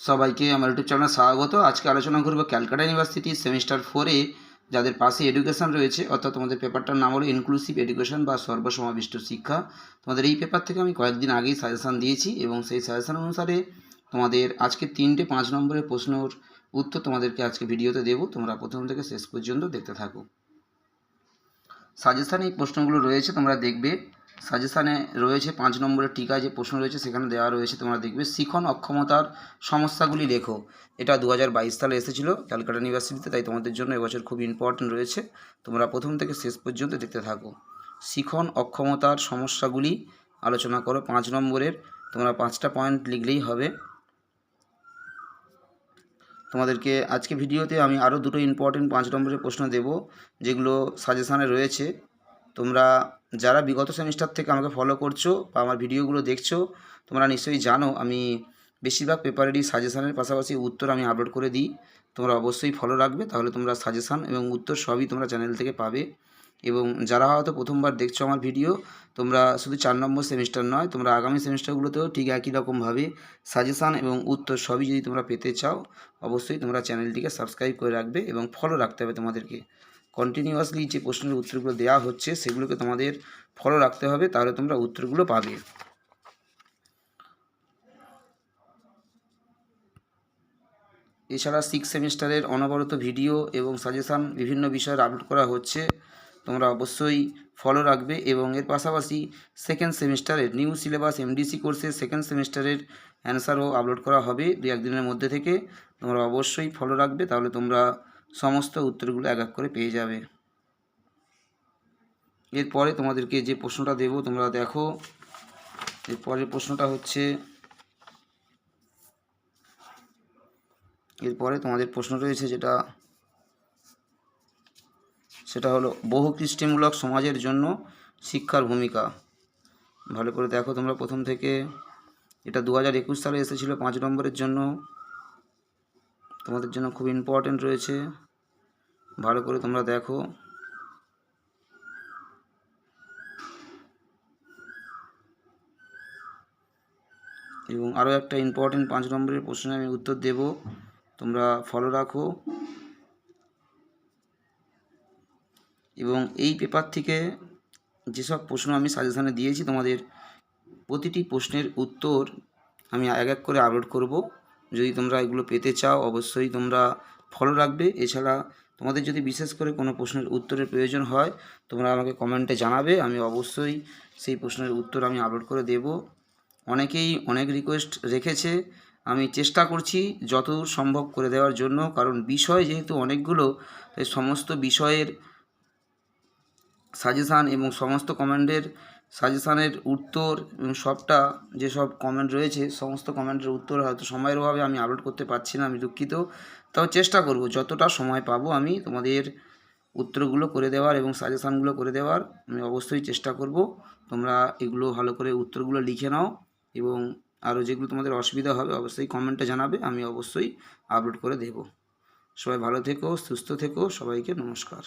সবাইকে আমার ইউটিউব চ্যানেলে স্বাগত। আজকে আলোচনা করব ক্যালকাটা ইউনিভার্সিটি সেমিস্টার ফোরে যাদের পাশে এডুকেশন রয়েছে, অর্থাৎ তোমাদের পেপারটার নাম হলো ইনক্লুসিভ এডুকেশন বা সর্বসমাবিষ্ট শিক্ষা। তোমাদের এই পেপার থেকে আমি কয়েকদিন আগেই সাজেশান দিয়েছি এবং সেই সাজেশান অনুসারে তোমাদের আজকে তিনটে পাঁচ নম্বরের প্রশ্নের উত্তর তোমাদেরকে আজকে ভিডিওতে দেবো। তোমরা প্রথম থেকে শেষ পর্যন্ত দেখতে থাকো। সাজেশান এই প্রশ্নগুলো রয়েছে, তোমরা দেখবে। সাজেশানে রয়েছে পাঁচ নম্বরের টিকা যে প্রশ্ন রয়েছে সেখানে দেওয়া রয়েছে, তোমরা দেখবে শিখন অক্ষমতার সমস্যাগুলি লেখো। এটা দু হাজার বাইশ সালে এসেছিল ক্যালকাটা ইউনিভার্সিটিতে, তাই তোমাদের জন্য এবছর খুব ইম্পর্টেন্ট রয়েছে। তোমরা প্রথম থেকে শেষ পর্যন্ত দেখতে থাকো। শিখন অক্ষমতার সমস্যাগুলি আলোচনা করো পাঁচ নম্বরের। তোমরা পাঁচটা পয়েন্ট লিখলেই হবে। তোমাদেরকে আজকে ভিডিওতে আমি আরও দুটো ইম্পর্টেন্ট পাঁচ নম্বরের প্রশ্ন দেব, যেগুলো সাজেশানে রয়েছে। তোমরা যারা বিগত সেমিস্টার থেকে আমাকে ফলো করছ বা আমার ভিডিওগুলো দেখছ, তোমরা নিশ্চয়ই জানো আমি বেশিরভাগ পেপারেরই সাজেশানের পাশাপাশি উত্তর আমি আপলোড করে দিই। তোমরা অবশ্যই ফলো রাখবে, তাহলে তোমরা সাজেশান এবং উত্তর সবই তোমরা চ্যানেল থেকে পাবে। এবং যারা হয়তো প্রথমবার দেখছ আমার ভিডিও তোমরা শুধু চার নম্বর সেমিস্টার নয়, তোমরা আগামী সেমিস্টারগুলোতেও ঠিক একই রকমভাবে সাজেশান এবং উত্তর সবই যদি তোমরা পেতে চাও, অবশ্যই তোমরা চ্যানেলটিকে সাবস্ক্রাইব করে রাখবে এবং ফলো রাখতে হবে তোমাদেরকে। কন্টিনিউয়াসলি যে প্রশ্নের উত্তরগুলো দেওয়া হচ্ছে, সেগুলোকে তোমাদের ফলো রাখতে হবে, তাহলে তোমরা উত্তরগুলো পাবে। এছাড়া সিক্স সেমিস্টারের অনবরত ভিডিও এবং সাজেশান বিভিন্ন বিষয়ের আপলোড করা হচ্ছে, তোমরা অবশ্যই ফলো রাখবে এবং এর পাশাপাশি সেকেন্ড সেমিস্টারের নিউ সিলেবাস এমডিসি কোর্সের সেকেন্ড সেমিস্টারের অ্যান্সারও আপলোড করা হবে দু একদিনের মধ্যে থেকে। তোমরা অবশ্যই ফলো রাখবে, তাহলে তোমরা সমস্ত উত্তরগুলো এক এক করে পেয়ে যাবে। এরপরে তোমাদেরকে যে প্রশ্নটা দেব, তোমরা দেখো। এরপরের প্রশ্নটা হচ্ছে, এরপরে তোমাদের প্রশ্ন রয়েছে যেটা, সেটা হলো, বহু কৃষ্টিমূলক সমাজের জন্য শিক্ষার ভূমিকা। ভালো করে দেখো তোমরা প্রথম থেকে। এটা দু হাজার একুশ সালে এসেছিল পাঁচ নম্বরের জন্য। তোমাদের জন্য খুব ইম্পর্টেন্ট রয়েছে। ভালো করে তোমরা দেখো। এবং আরও একটা ইম্পর্টেন্ট পাঁচ নম্বরের প্রশ্নে আমি উত্তর দেব। তোমরা ফলো রাখো। এবং এই পেপার থেকে যেসব প্রশ্ন আমি সাজেশানে দিয়েছি, তোমাদের প্রতিটি প্রশ্নের উত্তর আমি এক এক করে আপলোড করব। যদি তোমরা এগুলো পেতে চাও, অবশ্যই তোমরা ফলো রাখবে। এছাড়া তোমাদের যদি বিশেষ করে কোনো প্রশ্নের উত্তরের প্রয়োজন হয়, তোমরা আমাকে কমেন্টে জানাবে, আমি অবশ্যই সেই প্রশ্নের উত্তর আমি আপলোড করে দেব। অনেকেই অনেক রিকোয়েস্ট রেখেছে, আমি চেষ্টা করছি যতদূর সম্ভব করে দেওয়ার জন্য, কারণ বিষয় যেহেতু অনেকগুলো সমস্ত বিষয়ের সাজেশান এবং সমস্ত কমেন্টের সাজেশানের উত্তর এবং সবটা, যেসব কমেন্ট রয়েছে, সমস্ত কমেন্টের উত্তর হয়তো সময়ের অভাবে আমি আপলোড করতে পারছি না, আমি দুঃখিত। তাও চেষ্টা করব, যতটা সময় পাবো আমি তোমাদের উত্তরগুলো করে দেওয়ার এবং সাজেশানগুলো করে দেওয়ার, আমি অবশ্যই চেষ্টা করব। তোমরা এগুলো ভালো করে উত্তরগুলো লিখে নাও এবং আরও যেগুলো তোমাদের অসুবিধা হবে অবশ্যই কমেন্টে জানাবে, আমি অবশ্যই আপলোড করে দেব। সবাই ভালো থেকো, সুস্থ থেকো, সবাইকে নমস্কার।